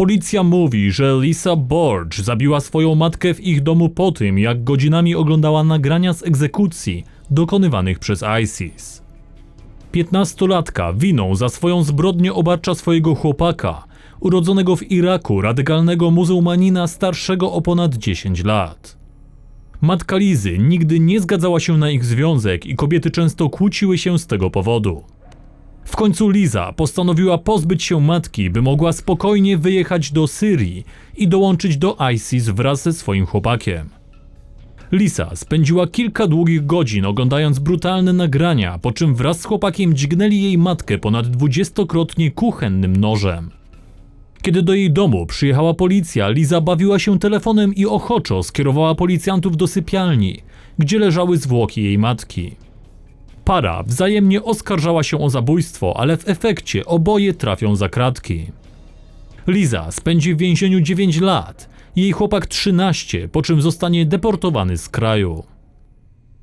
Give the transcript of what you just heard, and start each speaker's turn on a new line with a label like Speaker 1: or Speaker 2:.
Speaker 1: Policja mówi, że Lisa Borge zabiła swoją matkę w ich domu po tym, jak godzinami oglądała nagrania z egzekucji dokonywanych przez ISIS. Piętnastolatka winą za swoją zbrodnię obarcza swojego chłopaka, urodzonego w Iraku radykalnego muzułmanina starszego o ponad 10 lat. Matka Lizy nigdy nie zgadzała się na ich związek i kobiety często kłóciły się z tego powodu. W końcu Liza postanowiła pozbyć się matki, by mogła spokojnie wyjechać do Syrii i dołączyć do ISIS wraz ze swoim chłopakiem. Lisa spędziła kilka długich godzin oglądając brutalne nagrania, po czym wraz z chłopakiem dźgnęli jej matkę ponad dwudziestokrotnie kuchennym nożem. Kiedy do jej domu przyjechała policja, Liza bawiła się telefonem i ochoczo skierowała policjantów do sypialni, gdzie leżały zwłoki jej matki. Para wzajemnie oskarżała się o zabójstwo, ale w efekcie oboje trafią za kratki. Liza spędzi w więzieniu 9 lat, jej chłopak 13, po czym zostanie deportowany z kraju.